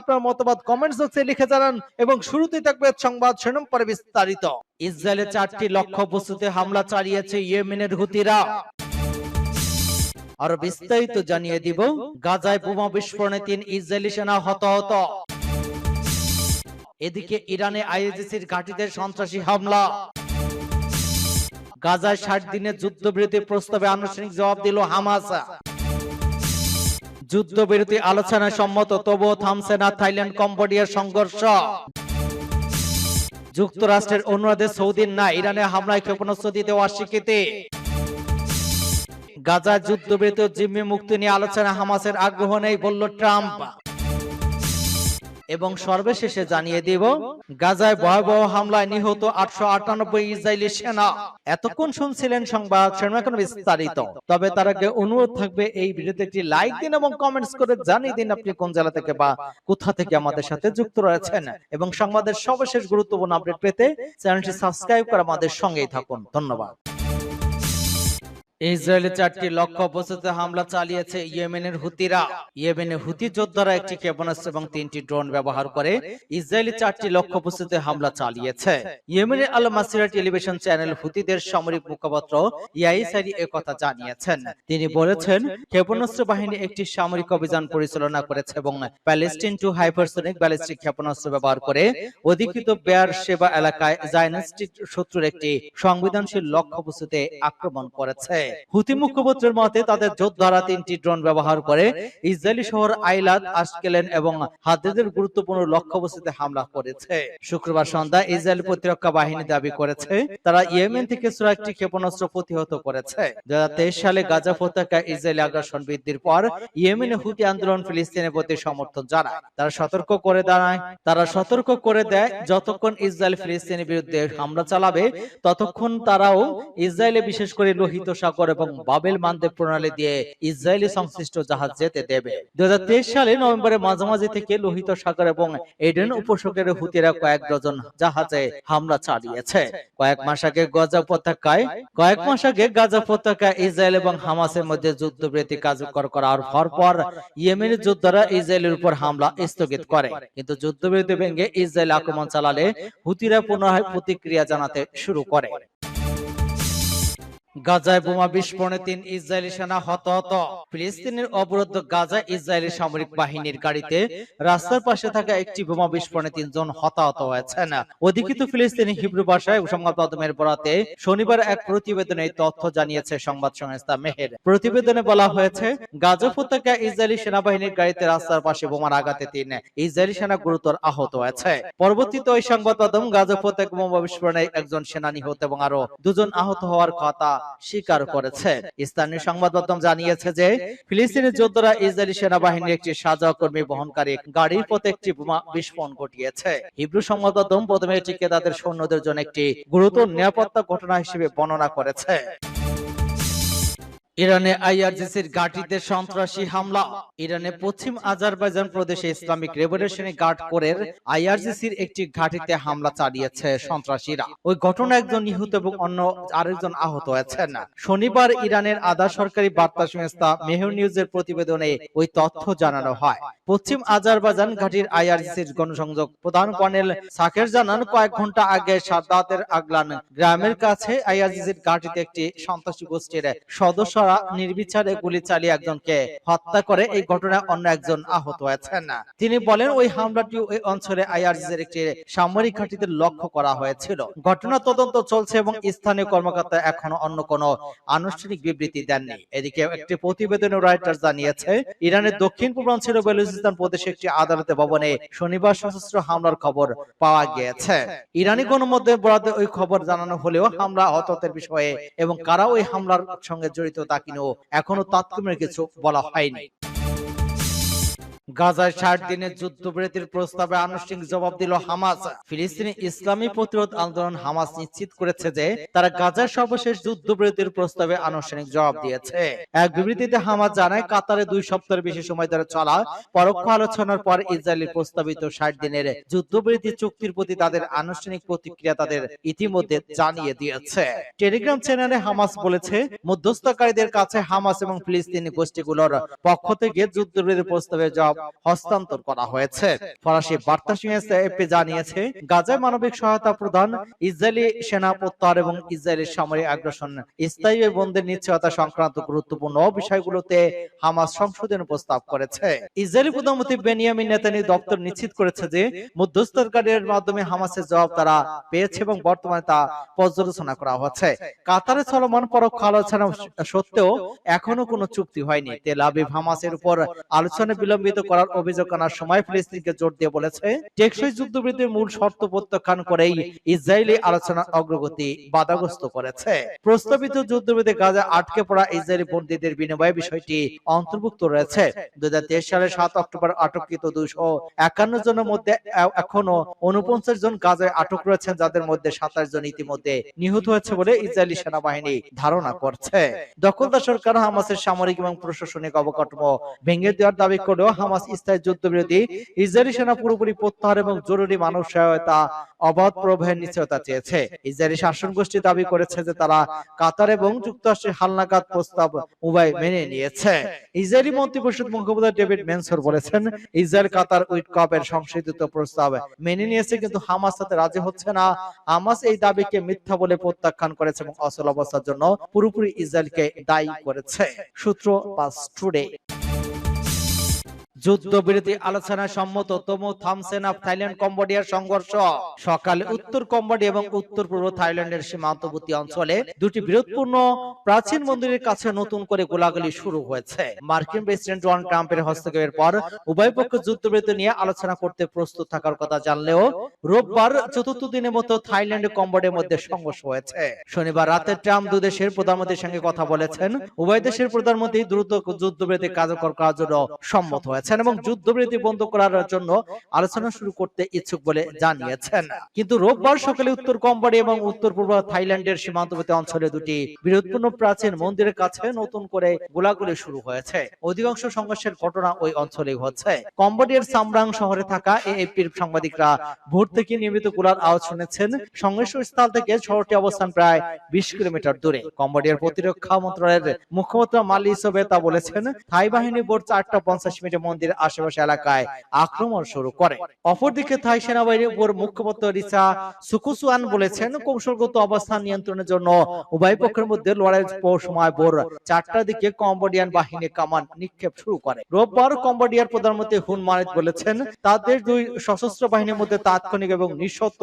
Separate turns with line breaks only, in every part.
আপনার মতবাদ কমেন্টস বক্সে লিখে জানান এবং শুরুতেই থাকবে সংবাদ শুনুন পরে বিস্তারিত
ইসরায়েলে চারটি লক্ষ্য বস্তুতে হামলা চালিয়েছে ইয়েমেনের হুতিরা আরো বিস্তারিত জানিয়ে দিব গাজায় বোমা বিস্ফোরণে তিন ইসরায়েলি সেনা হতাহত এদিকে ইরানে আইএজিসির ঘাঁটিতে সন্ত্রাসী হামলা গাজায় ষাট দিনের যুদ্ধবিরতি প্রস্তাবে আনুষ্ঠানিক জবাব দিল হামাস যুদ্ধবিরতি আলোচনায় সম্মত তবু থামছে না থাইল্যান্ড কম্বোডিয়ার সংঘর্ষ যুক্তরাষ্ট্রের অনুরোধে সৌদির না ইরানে হামলায় ক্ষেপণাস্ত্র দিতে অস্বীকৃতি গাজা যুদ্ধবিরতি জিম্মি মুক্তি নিয়ে আলোচনা হামাসের আগ্রহ নেই বলল ট্রাম্প এবং সর্বশেষে জানিয়ে দিব গাজায় ভয়াবহ হামলায় নিহত আটশো আটানব্বই ইসরায়েলি সেনা এতক্ষণ শুনছিলেন সংবাদ সেনা বিস্তারিত তবে তার আগে অনুরোধ থাকবে এই ভিডিওতে একটি লাইক দিন এবং কমেন্টস করে জানিয়ে দিন আপনি কোন জেলা থেকে বা কোথা থেকে আমাদের সাথে যুক্ত রয়েছেন এবং সংবাদের সর্বশেষ গুরুত্বপূর্ণ আপডেট পেতে চ্যানেলটি সাবস্ক্রাইব করে আমাদের সঙ্গেই থাকুন ধন্যবাদ ইসরায়েলের চারটি লক্ষ্য অবস্থিত হামলা চালিয়েছে ইয়েমেনের হুতিরা ইয়েমেনের হুতি যোদ্ধারা একটি ক্ষেপণাস্ত্র এবং তিনটি ড্রোন ব্যবহার করে ইসরায়েলি চারটি লক্ষ্য অবস্থিত হামলা চালিয়েছে ইয়েমেনের আল মাসিরা টেলিভিশন চ্যানেল হুতিদের সামরিক মুখপাত্র ইয়াইসারি কথা জানিয়েছেন তিনি বলেছেন ক্ষেপণাস্ত্র বাহিনী একটি সামরিক অভিযান পরিচালনা করেছে এবং প্যালেস্টিন টু হাইপারসনিক ব্যালিস্টিক ক্ষেপণাস্ত্র ব্যবহার করে অধিকৃত বেয়ার সেবা এলাকায় জায়নাস্টিক শত্রুর একটি সংবিধানশীল লক্ষ্য অবস্থিতে আক্রমণ করেছে হুতি মুখপত্রের মতে তাদের যোদ্ধারা তিনটি ড্রোন ব্যবহার করে ইসরায়েলি শহর আইলাত আসকেলেন এবং হাদেদের গুরুত্বপূর্ণ লক্ষ্যবস্তুতে হামলা করেছে শুক্রবার সন্ধ্যা ইসরায়েল প্রতিরক্ষা বাহিনী দাবি করেছে তারা ইয়েমেন থেকে একটি ক্ষেপণাস্ত্র প্রতিহত করেছে দু হাজার সালে গাজা উপত্যকা ইসরায়েলি আগ্রাসন বৃদ্ধির পর ইয়েমেনে হুতি আন্দোলন ফিলিস্তিনের প্রতি সমর্থন জানায় তারা সতর্ক করে দাঁড়ায় তারা সতর্ক করে দেয় যতক্ষণ ইসরায়েল ফিলিস্তিনের বিরুদ্ধে হামলা চালাবে ততক্ষণ তারাও ইসরায়েলে বিশেষ করে লোহিত সাগর বকর এবং বাবেল মানদেব প্রণালী দিয়ে ইসরায়েলি সংশ্লিষ্ট জাহাজ যেতে দেবে দু সালে নভেম্বরের মাঝামাঝি থেকে লোহিত সাগর এবং এডেন উপসাগরের হুতিরা কয়েক ডজন জাহাজে হামলা চালিয়েছে কয়েক মাস আগে গজা উপত্যকায় কয়েক মাস আগে গাজা উপত্যকা ইসরায়েল এবং হামাসের মধ্যে যুদ্ধবৃত্তি কার্যকর করার পর পর ইয়েমেন যোদ্ধারা ইসরায়েলের উপর হামলা স্থগিত করে কিন্তু যুদ্ধবিরতি ভেঙে ইসরায়েল আক্রমণ চালালে হুতিরা পুনরায় প্রতিক্রিয়া জানাতে শুরু করে গাজায় বোমা বিস্ফোরণে তিন ইসরায়েলি সেনা হতাহত ফিলিস্তিনের অবরুদ্ধ গাজায় ইসরায়েলি সামরিক বাহিনীর গাড়িতে রাস্তার পাশে থাকা একটি বোমা বিস্ফোরণে তিনজন হতাহত হয়েছেন অধিকৃত ফিলিস্তিনি হিব্রু ভাষায় সংবাদ মাধ্যমের বরাতে শনিবার এক প্রতিবেদনে এই তথ্য জানিয়েছে সংবাদ সংস্থা মেহের প্রতিবেদনে বলা হয়েছে গাজা উপত্যকা ইসরায়েলি সেনাবাহিনীর গাড়িতে রাস্তার পাশে বোমার আঘাতে তিন ইসরায়েলি সেনা গুরুতর আহত হয়েছে পরবর্তীতে ওই সংবাদ মাধ্যম গাজা উপত্যকা বোমা বিস্ফোরণে একজন সেনা নিহত এবং আরো দুজন আহত হওয়ার কথা স্বীকার করেছে স্থানীয় সংবাদ মাধ্যম জানিয়েছে যে ফিলিস্তিনের যোদ্ধারা ইসরায়েলি সেনাবাহিনীর একটি সাজা কর্মী বহনকারী গাড়ির পথে একটি বোমা বিস্ফোরণ ঘটিয়েছে হিব্রু সংবাদ মাধ্যম প্রথমে এটিকে তাদের সৈন্যদের জন্য একটি গুরুতর নিরাপত্তা ঘটনা হিসেবে বর্ণনা করেছে ইরানে আইআরজিসির গাটিতে সন্ত্রাসী হামলা ইরানে পশ্চিম আজারবাইজান প্রদেশে ইসলামিক রেভলিউশনারি গার্ড কোরের আইআরজিসির একটি ঘাটিতে হামলা চালিয়েছে সন্ত্রাসীরা ওই ঘটনা একজন নিহত এবং অন্য আরেকজন আহত হয়েছেন শনিবার ইরানের আধা সরকারি বার্তা সংস্থা মেহর নিউজের প্রতিবেদনে ওই তথ্য জানানো হয় পশ্চিম আজারবাইজান ঘাটির আইআরজিসির গণসংযোগ প্রধান কর্নেল সাকের জানান কয়েক ঘন্টা আগে সাদাতের আগলান গ্রামের কাছে আইআরজিসির ঘাটিতে একটি সন্ত্রাসী গোষ্ঠীর সদস্য সৈন্যরা নির্বিচারে গুলি চালিয়ে একজনকে হত্যা করে এই ঘটনায় অন্য একজন আহত হয়েছেন তিনি বলেন ওই হামলাটি ওই অঞ্চলে আইআরজিজের একটি সামরিক ঘাটিতে লক্ষ্য করা হয়েছিল ঘটনা তদন্ত চলছে এবং স্থানীয় কর্মকর্তা এখনো অন্য কোন আনুষ্ঠানিক বিবৃতি দেননি এদিকে একটি প্রতিবেদনে রয়টার জানিয়েছে ইরানের দক্ষিণ পূর্বাঞ্চল বেলুচিস্তান প্রদেশে একটি আদালতে ভবনে শনিবার সশস্ত্র হামলার খবর পাওয়া গিয়েছে ইরানি গণমাধ্যমে বরাদ্দে ওই খবর জানানো হলেও হামলা হতাহতের বিষয়ে এবং কারা ওই হামলার সঙ্গে জড়িত তা কিনেও এখনো তাৎক্ষণিক কিছু বলা হয়নি গাজায় ষাট দিনের যুদ্ধবিরতির প্রস্তাবে আনুষ্ঠানিক জবাব দিল হামাস ফিলিস্তিনি ইসলামী প্রতিরোধ আন্দোলন হামাস নিশ্চিত করেছে যে তারা গাজার সর্বশেষ যুদ্ধবিরতির প্রস্তাবে আনুষ্ঠানিক জবাব দিয়েছে এক বিবৃতিতে হামাস জানায় কাতারে দুই সপ্তাহের বেশি সময় ধরে চলা পরোক্ষ আলোচনার পর ইসরায়েলের প্রস্তাবিত ষাট দিনের যুদ্ধবিরতি চুক্তির প্রতি তাদের আনুষ্ঠানিক প্রতিক্রিয়া তাদের ইতিমধ্যে জানিয়ে দিয়েছে টেলিগ্রাম চ্যানেলে হামাস বলেছে মধ্যস্থকারীদের কাছে হামাস এবং ফিলিস্তিনি গোষ্ঠীগুলোর পক্ষ থেকে যুদ্ধবিরতির প্রস্তাবে জবাব হস্তান্তর করা হয়েছে ফরাসি বার্তা সংস্থা জানিয়েছে গাজায় মানবিক সহায়তা প্রদান ইসরায়েলি সেনা প্রত্যাহার এবং ইসরায়েলের সামরিক আগ্রাসন স্থায়ী বন্ধের নিশ্চয়তা সংক্রান্ত গুরুত্বপূর্ণ বিষয়গুলোতে হামাস সংশোধন প্রস্তাব করেছে ইসরায়েলি প্রধানমন্ত্রী বেনিয়ামিন নেতানি দপ্তর নিশ্চিত করেছে যে মধ্যস্থকারীর মাধ্যমে হামাসের জবাব তারা পেয়েছে এবং বর্তমানে তা পর্যালোচনা করা হচ্ছে কাতারে চলমান পরোক্ষ আলোচনা সত্ত্বেও এখনো কোনো চুক্তি হয়নি তেল আবিব হামাসের উপর আলোচনা বিলম্বিত করা করার অভিযোগ আনার সময় ফিলিস্তিনকে জোর দিয়ে বলেছে টেকসই যুদ্ধবিরতির মূল শর্ত প্রত্যাখ্যান করেই ইসরায়েলি আলোচনার অগ্রগতি বাধাগ্রস্ত করেছে প্রস্তাবিত যুদ্ধবিরতি গাজা আটকে পড়া ইসরায়েলি বন্দীদের বিনিময়ে বিষয়টি অন্তর্ভুক্ত রয়েছে দুই সালের সাত অক্টোবর আটককৃত দুশো একান্ন জনের মধ্যে এখনো উনপঞ্চাশ জন গাজায় আটক রয়েছেন যাদের মধ্যে সাতাশ জন ইতিমধ্যে নিহত হয়েছে বলে ইসরায়েলি সেনাবাহিনী ধারণা করছে দখলদার সরকার হামাসের সামরিক এবং প্রশাসনিক অবকাঠামো ভেঙে দেওয়ার দাবি করেও হামাস হামাস ইসরায়েল যুদ্ধবিরোধী ইসরায়েলি সেনা পুরোপুরি প্রত্যাহার এবং জরুরি মানব সহায়তা অবাধ প্রবাহের নিশ্চয়তা চেয়েছে ইসরায়েলি শাসন গোষ্ঠী দাবি করেছে যে তারা কাতার এবং যুক্তরাষ্ট্রের হালনাগাদ প্রস্তাব উভয় মেনে নিয়েছে ইসরায়েলি মন্ত্রী পরিষদ মুখপাত্র ডেভিড মেনসর বলেছেন ইসরায়েল কাতার উইট কাপের সংশোধিত প্রস্তাব মেনে নিয়েছে কিন্তু হামাস সাথে রাজি হচ্ছে না হামাস এই দাবিকে মিথ্যা বলে প্রত্যাখ্যান করেছে এবং অচল অবস্থার জন্য পুরোপুরি ইসরায়েলকে দায়ী করেছে সূত্র পাস টুডে যুদ্ধবিরতি আলোচনা সম্মত তমু থামসেন অফ থাইল্যান্ড কম্বোডিয়ার সংঘর্ষ সকালে উত্তর কম্বোডিয়া এবং উত্তর পূর্ব থাইল্যান্ডের সীমান্তবর্তী অঞ্চলে দুটি বিরোধপূর্ণ প্রাচীন মন্দিরের কাছে নতুন করে গোলাগুলি শুরু হয়েছে মার্কিন প্রেসিডেন্ট ডোনাল্ড ট্রাম্পের হস্তক্ষেপের পর উভয় পক্ষ যুদ্ধবিরতি নিয়ে আলোচনা করতে প্রস্তুত থাকার কথা জানলেও রোববার চতুর্থ দিনের মতো থাইল্যান্ড কম্বোডিয়ার মধ্যে সংঘর্ষ হয়েছে শনিবার রাতে ট্রাম্প দুই দেশের প্রধানমন্ত্রীর সঙ্গে কথা বলেছেন উভয় দেশের প্রধানমন্ত্রী দ্রুত যুদ্ধবিরতি কার্যকর করার জন্য সম্মত হয়েছে দিচ্ছেন এবং যুদ্ধবিরতি বন্ধ করার জন্য আলোচনা শুরু করতে ইচ্ছুক বলে জানিয়েছেন কিন্তু রোববার সকালে উত্তর কম্বাড়ি এবং উত্তর পূর্ব থাইল্যান্ডের সীমান্তবর্তী অঞ্চলে দুটি বৃহৎপূর্ণ প্রাচীন মন্দিরের কাছে নতুন করে গোলাগুলি শুরু হয়েছে অধিকাংশ সংঘর্ষের ঘটনা ওই অঞ্চলেই হচ্ছে কম্বাডিয়ার সামরাং শহরে থাকা এএপির সাংবাদিকরা ভোর থেকে নিয়মিত গোলার আওয়াজ শুনেছেন সংঘর্ষ স্থল থেকে শহরটি অবস্থান প্রায় বিশ কিলোমিটার দূরে কম্বোডিয়ার প্রতিরক্ষা মন্ত্রণালয়ের মুখপাত্র মালি তা বলেছেন থাই বাহিনী ভোর চারটা পঞ্চাশ মিনিটে মন্দির মন্দির আশেপাশে এলাকায় আক্রমণ শুরু করে অপরদিকে থাই সেনাবাহিনীর উপর মুখ্যমন্ত্রী রিসা সুকুসুয়ান বলেছেন কৌশলগত অবস্থান নিয়ন্ত্রণের জন্য উভয় পক্ষের মধ্যে লড়াই সময় ভোর চারটার দিকে কম্বোডিয়ান বাহিনী কামান নিক্ষেপ শুরু করে রোববার কম্বোডিয়ার প্রধানমন্ত্রী হুন মারিত বলেছেন তাদের দুই সশস্ত্র বাহিনীর মধ্যে তাৎক্ষণিক এবং নিঃশত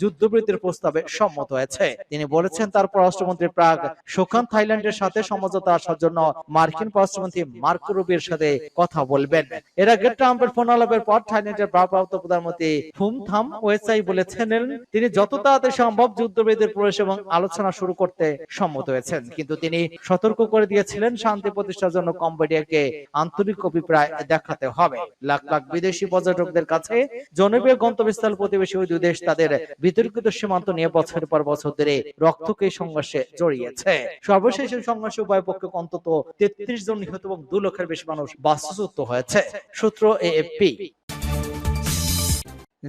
যুদ্ধবৃত্তির প্রস্তাবে সম্মত হয়েছে তিনি বলেছেন তার পররাষ্ট্রমন্ত্রী প্রাগ সোখান থাইল্যান্ডের সাথে সমঝোতা আসার জন্য মার্কিন পররাষ্ট্রমন্ত্রী মার্কো রুবির সাথে কথা বলবেন এরা গেট্রাম্পের ফোনালাপের পর থাইল্যান্ডের ভারপ্রাপ্ত প্রধানমন্ত্রী ফুমথাম ওয়েসাই বলেছিলেন তিনি যত তাড়াতাড়ি সম্ভব যুদ্ধবিদের প্রবেশ এবং আলোচনা শুরু করতে সম্মত হয়েছেন কিন্তু তিনি সতর্ক করে দিয়েছিলেন শান্তি প্রতিষ্ঠার জন্য কম্বোডিয়াকে আন্তরিক অভিপ্রায় দেখাতে হবে লাখ লাখ বিদেশি পর্যটকদের কাছে জনপ্রিয় গন্তব্যস্থল প্রতিবেশী দুই দেশ তাদের বিতর্কিত সীমান্ত নিয়ে বছর পর বছর ধরে রক্তকে সংঘর্ষে জড়িয়েছে সর্বশেষ সংঘর্ষে উভয় পক্ষে অন্তত তেত্রিশ জন নিহত এবং দু লক্ষের বেশি মানুষ বাস্তুচ্যুত হয়েছে সূত্র এএফপি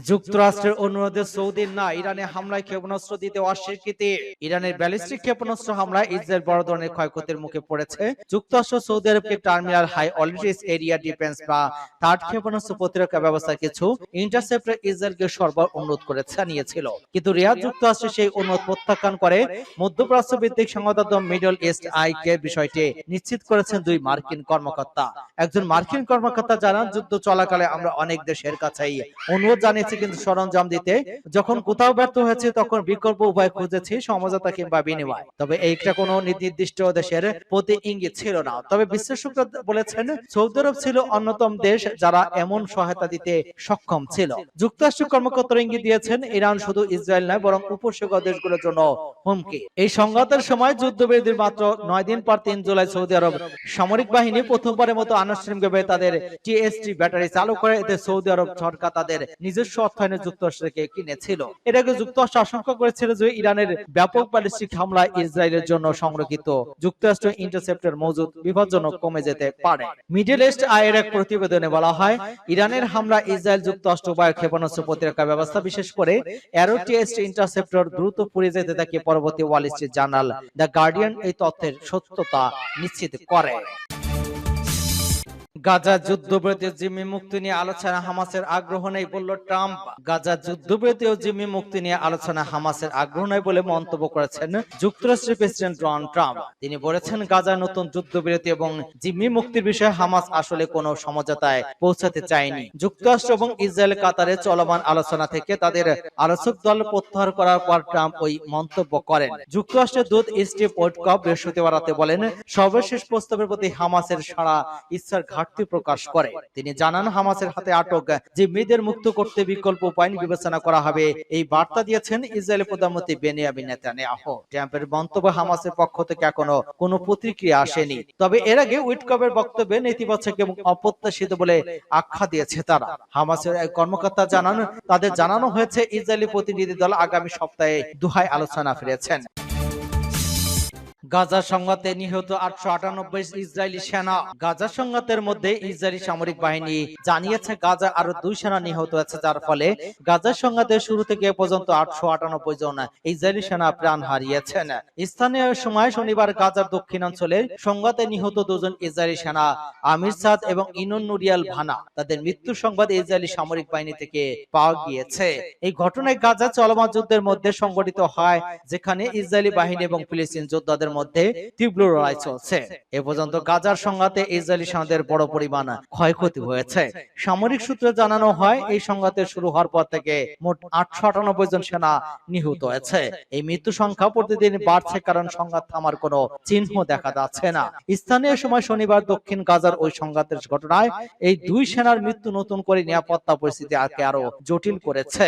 যুক্তরাষ্ট্রের অনুরোধে সৌদি না ইরানে হামলায় ক্ষেপণাস্ত্র দিতে অস্বীকৃতি ইরানের ব্যালিস্টিক ক্ষেপণাস্ত্র হামলায় ইসরায়েল বড় ধরনের ক্ষয়ক্ষতির মুখে পড়েছে যুক্তরাষ্ট্র সৌদি আরবকে terminal high altitude area defence বা থার্ড ক্ষেপণাস্ত্র প্রতিরক্ষা ব্যবস্থা কিছু ইন্টারসেপ্টর ইসরায়েলকে সরবরাহ অনুরোধ করেছে জানিয়েছিল কিন্তু রিয়াদ যুক্তরাষ্ট্র সেই অনুরোধ প্রত্যাখ্যান করে মধ্যপ্রাচ্য ভিত্তিক সংবাদদাতা মিডল ইস্ট আই কে বিষয়টি নিশ্চিত করেছেন দুই মার্কিন কর্মকর্তা একজন মার্কিন কর্মকর্তা জানান যুদ্ধ চলাকালে আমরা অনেক দেশের কাছেই অনুরোধ জানিয়ে নিয়েছি কিন্তু সরঞ্জাম দিতে যখন কোথাও ব্যর্থ হয়েছে তখন বিকল্প উপায় খুঁজেছি সমঝোতা কিংবা বিনিময় তবে এইটা কোনো নির্দিষ্ট দেশের প্রতি ইঙ্গিত ছিল না তবে বিশ্লেষকরা বলেছেন সৌদি আরব ছিল অন্যতম দেশ যারা এমন সহায়তা দিতে সক্ষম ছিল যুক্তরাষ্ট্র কর্মকর্তারা ইঙ্গিত দিয়েছেন ইরান শুধু ইসরায়েল নয় বরং উপসাগর দেশগুলোর জন্য হুমকি এই সংঘাতের সময় যুদ্ধবিরতির মাত্র নয় দিন পর তিন জুলাই সৌদি আরব সামরিক বাহিনী প্রথমবারের মতো আনুষ্ঠানিকভাবে তাদের টিএসটি ব্যাটারি চালু করে এতে সৌদি আরব সরকার তাদের নিজস্ব নিজস্ব অর্থায়নে যুক্তরাষ্ট্রকে কিনেছিল এর আগে যুক্তরাষ্ট্র আশঙ্কা করেছিল যে ইরানের ব্যাপক বালিস্টিক হামলা ইসরায়েলের জন্য সংরক্ষিত যুক্তরাষ্ট্র ইন্টারসেপ্টর মজুদ বিপজ্জনক কমে যেতে পারে মিডিল ইস্ট আয়ের এক প্রতিবেদনে বলা হয় ইরানের হামলা ইসরায়েল যুক্তরাষ্ট্র বায়ু ক্ষেপণাস্ত্র প্রতিরক্ষা ব্যবস্থা বিশেষ করে অ্যারো টিএসট ইন্টারসেপ্টর দ্রুত পুড়ে যেতে থাকে পরবর্তী Wall Street Journal the Guardian এই তথ্যের সত্যতা নিশ্চিত করে গাজা যুদ্ধবিরতি জিম্মি মুক্তি নিয়ে আলোচনা হামাসের আগ্রহ নেই বলল ট্রাম্প গাজা যুদ্ধবিরতি ও জিম্মি মুক্তি নিয়ে আলোচনা হামাসের আগ্রহ নেই বলে মন্তব্য করেছেন যুক্তরাষ্ট্রের প্রেসিডেন্ট ডোনাল্ড ট্রাম্প তিনি বলেছেন গাজা নতুন যুদ্ধবিরতি এবং জিম্মি মুক্তির বিষয়ে হামাস আসলে কোনো সমঝোতায় পৌঁছাতে চায়নি যুক্তরাষ্ট্র এবং ইসরায়েল কাতারে চলমান আলোচনা থেকে তাদের আলোচক দল প্রত্যাহার করার পর ট্রাম্প ওই মন্তব্য করেন যুক্তরাষ্ট্রের দূত স্টিভ ওয়েটকপ বৃহস্পতিবার রাতে বলেন সর্বশেষ প্রস্তাবের প্রতি হামাসের সারা ইচ্ছার ঘাট ঘাটতি প্রকাশ করে তিনি জানান হামাসের হাতে আটক যে মেয়েদের মুক্ত করতে বিকল্প উপায় বিবেচনা করা হবে এই বার্তা দিয়েছেন ইসরায়েলের প্রধানমন্ত্রী বেনিয়াবিন নেতানিয়াহু ট্রাম্পের মন্তব্য হামাসের পক্ষ থেকে এখনো কোনো প্রতিক্রিয়া আসেনি তবে এর আগে উইটকবের বক্তব্যে নেতিবাচক এবং অপ্রত্যাশিত বলে আখ্যা দিয়েছে তারা হামাসের এক কর্মকর্তা জানান তাদের জানানো হয়েছে ইসরায়েলি প্রতিনিধি দল আগামী সপ্তাহে দুহায় আলোচনা ফিরেছেন গাজা সংঘাতে নিহত আটশো আটানব্বই ইসরায়েলি সেনা গাজা সংঘাতের মধ্যে ইসরায়েলি সামরিক বাহিনী জানিয়েছে গাজা আরো দুই সেনা নিহত হয়েছে যার ফলে গাজা সংঘাতে শুরু থেকে পর্যন্ত আটশো আটানব্বই জন ইসরায়েলি সেনা প্রাণ হারিয়েছেন স্থানীয় সময় শনিবার গাজার দক্ষিণাঞ্চলে সংঘাতে নিহত দুজন ইসরায়েলি সেনা আমির সাদ এবং ইনন নুরিয়াল ভানা তাদের মৃত্যু সংবাদ ইসরায়েলি সামরিক বাহিনী থেকে পাওয়া গিয়েছে এই ঘটনায় গাজা চলমান যুদ্ধের মধ্যে সংঘটিত হয় যেখানে ইসরায়েলি বাহিনী এবং ফিলিস্তিন যোদ্ধাদের মধ্যে মধ্যে তীব্র লড়াই চলছে এ পর্যন্ত গাজার সংঘাতে ইসরায়েলি সেনাদের বড় পরিমাণ ক্ষয়ক্ষতি হয়েছে সামরিক সূত্রে জানানো হয় এই সংঘাতে শুরু হওয়ার পর থেকে মোট আটশো আটানব্বই জন সেনা নিহত হয়েছে এই মৃত্যু সংখ্যা প্রতিদিন বাড়ছে কারণ সংঘাত থামার কোন চিহ্ন দেখা যাচ্ছে না স্থানীয় সময় শনিবার দক্ষিণ গাজার ওই সংঘাতের ঘটনায় এই দুই সেনার মৃত্যু নতুন করে নিরাপত্তা পরিস্থিতি আগে আরো জটিল করেছে